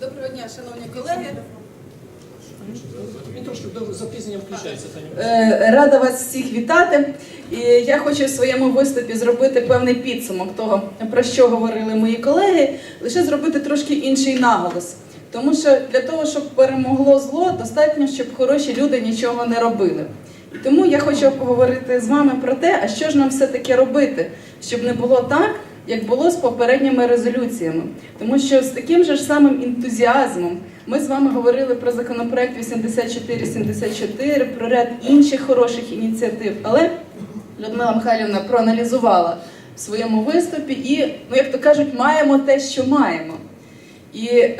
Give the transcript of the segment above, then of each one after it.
Доброго дня, шановні колеги. Трошки до включається. Е, Рада вас всіх вітати. І я хочу в своєму виступі зробити певний підсумок того, про що говорили мої колеги, лише зробити трошки інший наголос. Тому що для того, щоб перемогло зло, достатньо, щоб хороші люди нічого не робили. І тому я хочу поговорити з вами про те, а що ж нам все-таки робити, щоб не було так, як було з попередніми резолюціями. Тому що з таким же ж самим ентузіазмом ми з вами говорили про законопроект 8474, про ряд інших хороших ініціатив. Але Людмила Михайлівна проаналізувала в своєму виступі і, ну як то кажуть, маємо те, що маємо. І е,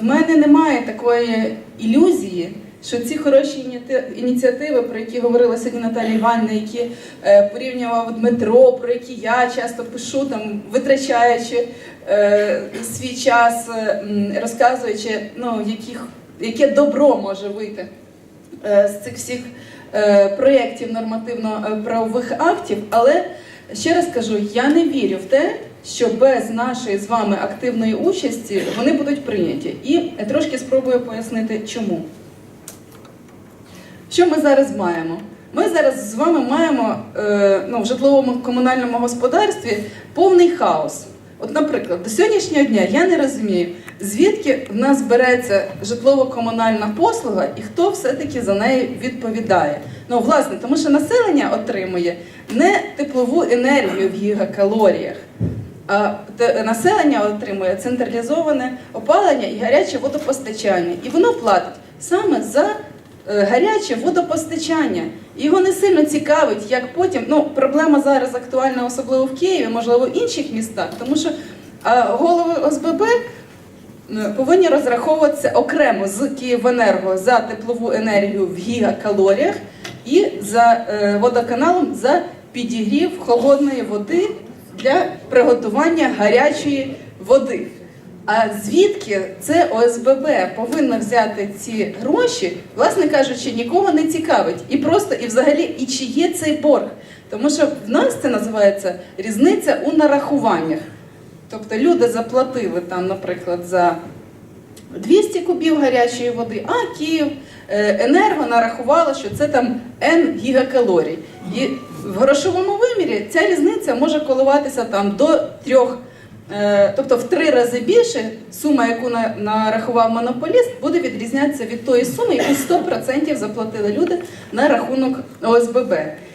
в мене немає такої ілюзії, що ці хороші ініціативи, про які говорила сьогодні Наталія Іванівна, які е, порівнював Дмитро, про які я часто пишу, там витрачаючи е, свій час, е, розказуючи, ну, яких, яке добро може вийти е, з цих всіх е, проєктів нормативно-правових актів, але ще раз кажу, я не вірю в те, що без нашої з вами активної участі вони будуть прийняті. І трошки спробую пояснити, чому. Що ми зараз маємо? Ми зараз з вами маємо е, ну, в житловому комунальному господарстві повний хаос. От, наприклад, до сьогоднішнього дня я не розумію, звідки в нас береться житлово-комунальна послуга і хто все-таки за неї відповідає. Ну, власне, тому що населення отримує не теплову енергію в гігакалоріях, а населення отримує централізоване опалення і гаряче водопостачання. І воно платить саме за гаряче водопостачання. Його не сильно цікавить, як потім. Ну, проблема зараз актуальна, особливо в Києві, можливо, в інших містах, тому що голови ОСББ е, повинні розраховуватися окремо з Київенерго за теплову енергію в гігакалоріях і за е, водоканалом за підігрів холодної води для приготування гарячої води. А звідки це ОСББ повинна взяти ці гроші, власне кажучи, нікого не цікавить. І просто, і взагалі, і чи є цей борг. Тому що в нас це називається різниця у нарахуваннях. Тобто люди заплатили там, наприклад, за 200 кубів гарячої води, а Київ е, енерго нарахувала, що це там N гігакалорій. І в грошовому вимірі ця різниця може коливатися там до 3 Тобто в три рази більше сума, яку нарахував монополіст, буде відрізнятися від тої суми, яку 100% заплатили люди на рахунок ОСББ.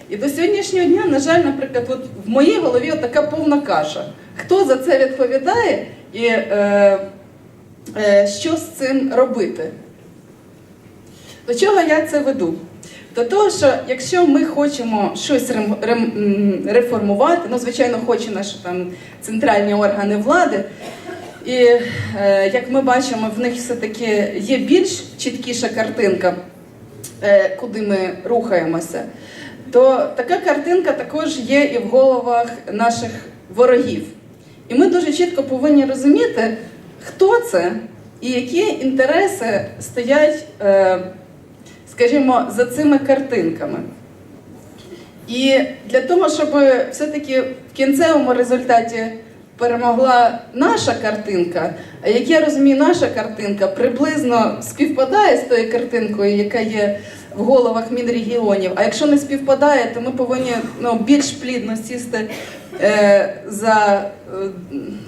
І до сьогоднішнього дня, на жаль, наприклад, от в моїй голові от така повна каша. Хто за це відповідає і е, е, що з цим робити? До чого я це веду? До того, що якщо ми хочемо щось реформувати, ну, звичайно, хоче наші там центральні органи влади, і е, як ми бачимо, в них все-таки є більш чіткіша картинка, е, куди ми рухаємося, то така картинка також є і в головах наших ворогів. І ми дуже чітко повинні розуміти, хто це і які інтереси стоять, е, скажімо, за цими картинками. І для того, щоб все-таки в кінцевому результаті перемогла наша картинка, а як я розумію, наша картинка приблизно співпадає з тою картинкою, яка є в головах Мінрегіонів. А якщо не співпадає, то ми повинні ну, більш плідно сісти за е,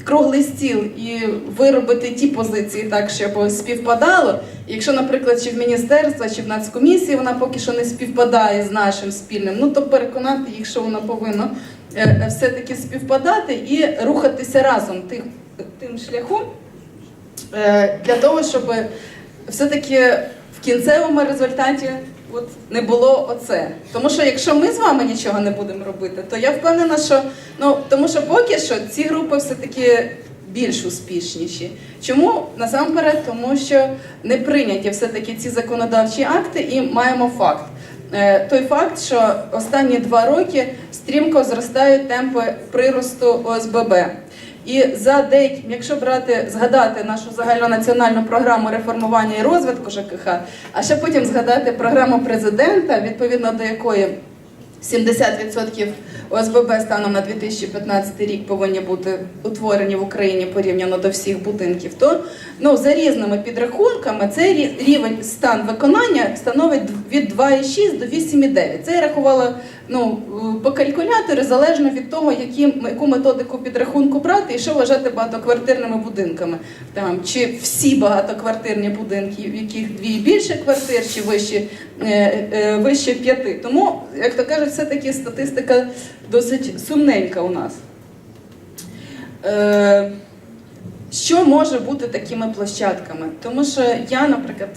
круглий стіл і виробити ті позиції так, щоб співпадало. Якщо, наприклад, чи в міністерства, чи в нацкомісії вона поки що не співпадає з нашим спільним, ну то переконати їх, що вона повинна е, е, все-таки співпадати і рухатися разом тим, тим шляхом е, для того, щоб все-таки в кінцевому результаті от не було оце. Тому що якщо ми з вами нічого не будемо робити, то я впевнена, що ну тому що поки що ці групи все-таки більш успішніші. Чому насамперед? Тому що не прийняті все-таки ці законодавчі акти, і маємо факт. Е, Той факт, що останні два роки стрімко зростають темпи приросту ОСББ. І за деякі, якщо брати, згадати нашу загальнонаціональну програму реформування і розвитку ЖКХ, а ще потім згадати програму президента, відповідно до якої 70% ОСББ станом на 2015 рік повинні бути утворені в Україні порівняно до всіх будинків, то ну, за різними підрахунками цей рівень стан виконання становить від 2,6 до 8,9. Це я рахувала ну, по калькулятору, залежно від того, які, яку методику підрахунку брати і що вважати багатоквартирними будинками. Там, чи всі багатоквартирні будинки, в яких дві більше квартир, чи вище, е, е, вище п'яти. Тому, як то кажуть, все-таки статистика досить сумненька у нас. Е, що може бути такими площадками? Тому що я, наприклад,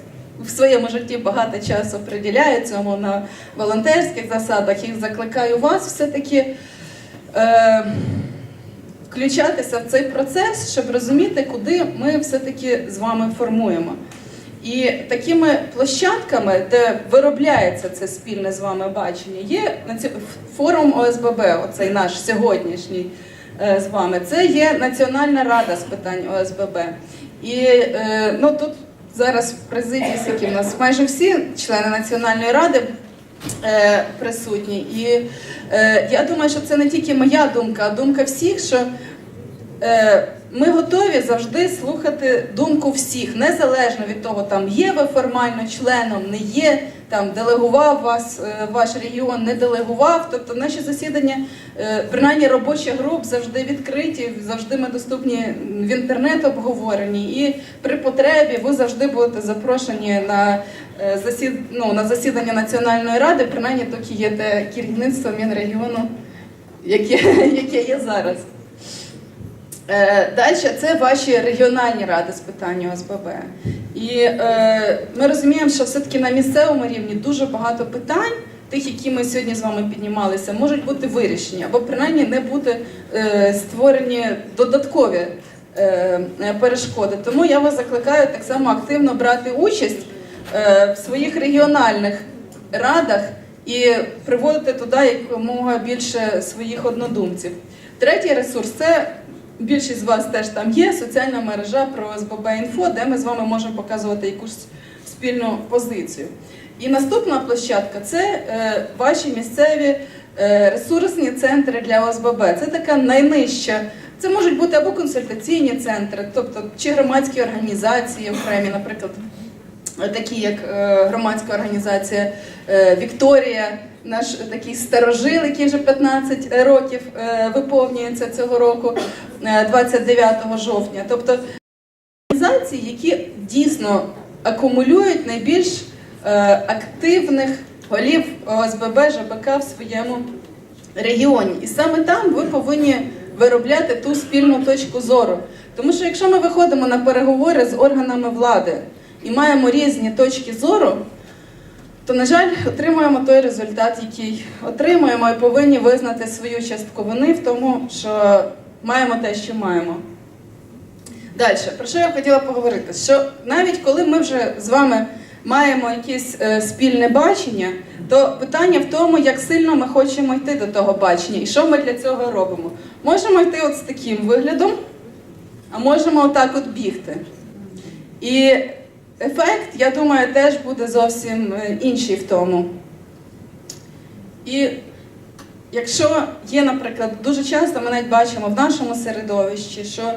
в своєму житті багато часу приділяю цьому на волонтерських засадах і закликаю вас все-таки е, включатися в цей процес, щоб розуміти, куди ми все-таки з вами формуємо. І такими площадками, де виробляється це спільне з вами бачення, є форум ОСББ, оцей наш сьогоднішній е, з вами. Це є Національна рада з питань ОСББ. І е, ну, тут зараз в президії, які в нас майже всі члени Національної ради е, присутні. І е, я думаю, що це не тільки моя думка, а думка всіх, що ми готові завжди слухати думку всіх, незалежно від того, там є ви формально членом, не є, там делегував вас е, ваш регіон, не делегував. Тобто наші засідання, е, принаймні робочих груп завжди відкриті, завжди ми доступні в інтернет обговорені. І при потребі ви завжди будете запрошені на, е, засід... ну, на засідання Національної ради, принаймні доки є те керівництво Мінрегіону, яке, яке є зараз. Далі це ваші регіональні ради з питань ОСББ. І е, ми розуміємо, що все-таки на місцевому рівні дуже багато питань, тих, які ми сьогодні з вами піднімалися, можуть бути вирішені, або принаймні не бути е, створені додаткові е, перешкоди. Тому я вас закликаю так само активно брати участь е, в своїх регіональних радах і приводити туди якомога більше своїх однодумців. Третій ресурс це більшість з вас теж там є соціальна мережа про СББ інфо, де ми з вами можемо показувати якусь спільну позицію. І наступна площадка це е, ваші місцеві е, ресурсні центри для ОСББ. Це така найнижча. Це можуть бути або консультаційні центри, тобто чи громадські організації окремі, наприклад, такі як е, громадська організація Вікторія, наш такий старожил, який вже 15 років е, виповнюється цього року, е, 29 жовтня. Тобто організації, які дійсно акумулюють найбільш е, активних голів ОСББ ЖБК в своєму регіоні. І саме там ви повинні виробляти ту спільну точку зору. Тому що якщо ми виходимо на переговори з органами влади і маємо різні точки зору, то, на жаль, отримуємо той результат, який отримуємо, і повинні визнати свою частку вини в тому, що маємо те, що маємо. Далі, про що я хотіла поговорити? Що навіть коли ми вже з вами маємо якесь е, спільне бачення, то питання в тому, як сильно ми хочемо йти до того бачення і що ми для цього робимо. Можемо йти от з таким виглядом, а можемо отак от бігти. І ефект, я думаю, теж буде зовсім е, інший в тому. І якщо є, наприклад, дуже часто ми навіть бачимо в нашому середовищі, що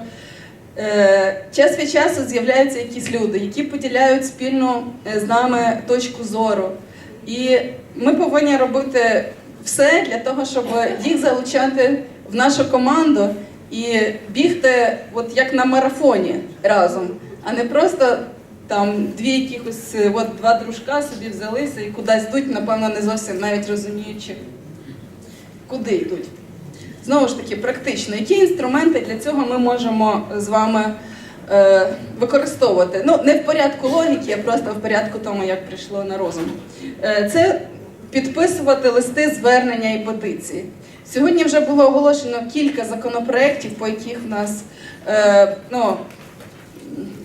е, час від часу з'являються якісь люди, які поділяють спільну е, з нами точку зору. І ми повинні робити все для того, щоб їх залучати в нашу команду і бігти от як на марафоні разом, а не просто там дві якихось е, от два дружка собі взялися і кудись йдуть, напевно, не зовсім навіть розуміючи, куди йдуть. Знову ж таки, практично, які інструменти для цього ми можемо з вами е, використовувати? Ну, не в порядку логіки, а просто в порядку тому, як прийшло на розум. Е, це підписувати листи звернення і петиції. Сьогодні вже було оголошено кілька законопроєктів, по яких в нас, е, ну,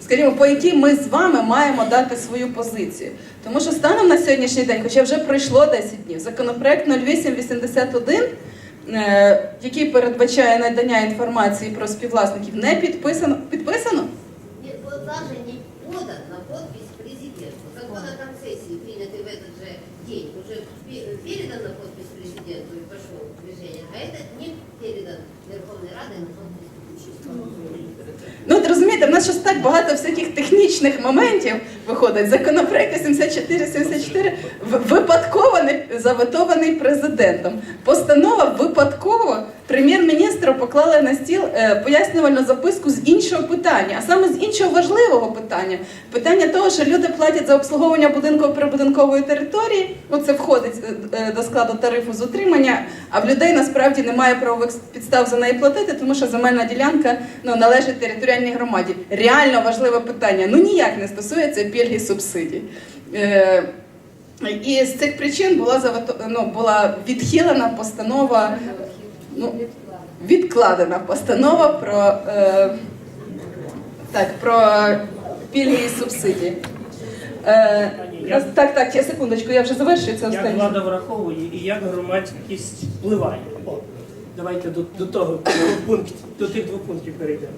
скажімо, по яким ми з вами маємо дати свою позицію. Тому що станом на сьогоднішній день, хоча вже пройшло 10 днів, законопроект 0881 е, який передбачає надання інформації про співвласників, не підписано. Підписано? Нет, вот даже не подан на подпись президенту. Закон о концессии, принятый в этот же день уже пе- передан на подпись президенту и пошел в движение, а это не передан Верховной Радой на подпись Ну, от розумієте, в нас щось так багато всяких технічних моментів виходить. Законопроект 74-74 в- випадково заветований президентом. Постанова випадково прем'єр-міністру поклали на стіл е, пояснювальну записку з іншого питання, а саме з іншого важливого питання. Питання того, що люди платять за обслуговування будинку прибудинкової території. Ну, це входить е, е, до складу тарифу з утримання, а в людей насправді немає правових підстав за неї платити, тому що земельна ділянка ну, належить територіальній громаді. Реально важливе питання. Ну ніяк не стосується пільги субсидій. І з цих причин була завето- ну, була відхилена постанова, ну, відкладена постанова про, е, так, про пільги і субсидії. Е, так, так, я секундочку, я вже завершую це Як влада враховує і як громадськість впливає. О, давайте до, до того пунктів, до тих двох пунктів перейдемо.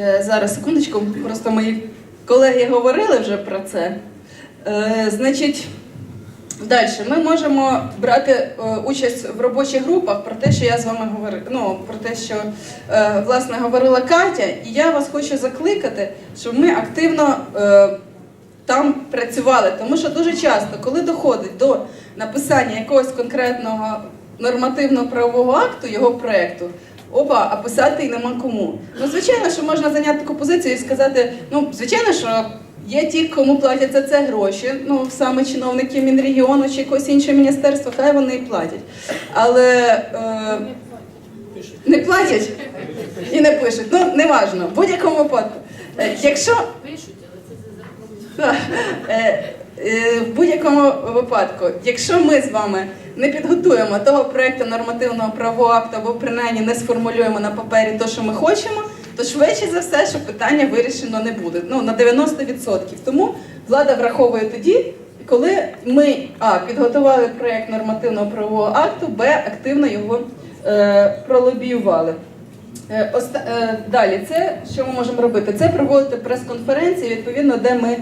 Е, Зараз секундочку, просто мої колеги говорили вже про це. Е, Значить, далі ми можемо брати е, участь в робочих групах про те, що я з вами говорила. Ну, про те, що е, власне говорила Катя, і я вас хочу закликати, щоб ми активно е, там працювали. Тому що дуже часто, коли доходить до написання якогось конкретного нормативно-правового акту, його проекту, опа, а писати й нема кому. Ну, звичайно, що можна зайняти таку позицію і сказати, ну, звичайно, що. Є ті, кому платять за це гроші, ну саме чиновники Мінрегіону чи якогось іншого міністерства, хай вони і платять. Але е, не платять і не пишуть. Ну, неважно, в будь-якому випадку. Е, якщо Так. Е, е, В будь-якому випадку, якщо ми з вами не підготуємо того проекту нормативного правового акту або принаймні не сформулюємо на папері те, що ми хочемо, то швидше за все, що питання вирішено не буде. Ну на 90%. Тому влада враховує тоді, коли ми а підготували проєкт нормативного правового акту, б активно його е, пролобіювали. Е, е, Далі, це що ми можемо робити? Це проводити прес-конференції, відповідно, де ми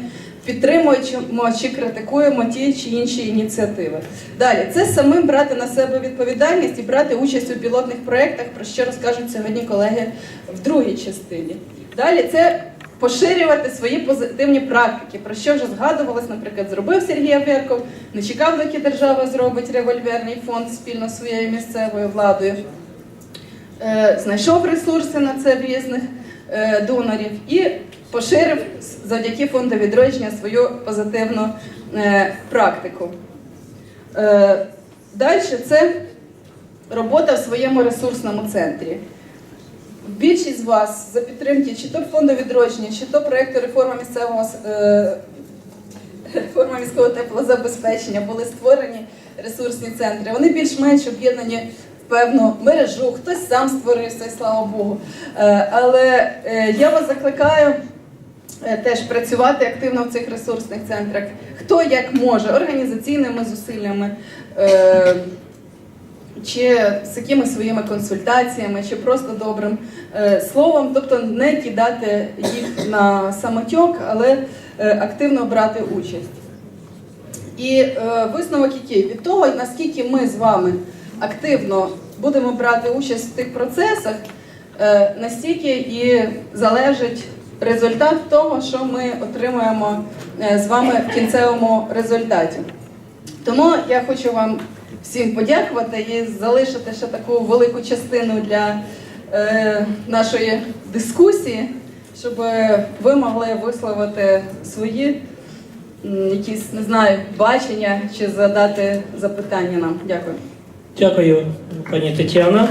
підтримуємо чи критикуємо ті чи інші ініціативи. Далі, це самим брати на себе відповідальність і брати участь у пілотних проєктах, про що розкажуть сьогодні колеги в другій частині. Далі. Це поширювати свої позитивні практики, про що вже згадувалось, наприклад, зробив Сергій Аверков, не чекав, доки держава зробить револьверний фонд спільно своєю місцевою владою. Е, знайшов ресурси на це в різних е, донорів. І поширив завдяки фонду відродження свою позитивну е, практику. Е, Далі це робота в своєму ресурсному центрі. Більшість з вас за підтримки чи то фонду відродження, чи то проєкту реформа місцевого е, реформа міського теплозабезпечення були створені ресурсні центри. Вони більш-менш об'єднані в певну мережу, хтось сам створився, слава Богу. Але я вас закликаю теж працювати активно в цих ресурсних центрах. Хто як може, організаційними зусиллями. е, Чи з якими своїми консультаціями, чи просто добрим е, словом, тобто не кидати їх на самотьок, але е, активно брати участь. І е, висновок який? Від того, наскільки ми з вами активно будемо брати участь в тих процесах, е, настільки і залежить результат того, що ми отримуємо е, з вами в кінцевому результаті. Тому я хочу вам всім подякувати і залишити ще таку велику частину для е, нашої дискусії, щоб ви могли висловити свої якісь, не знаю, бачення чи задати запитання нам. Дякую. Дякую, пані Тетяна.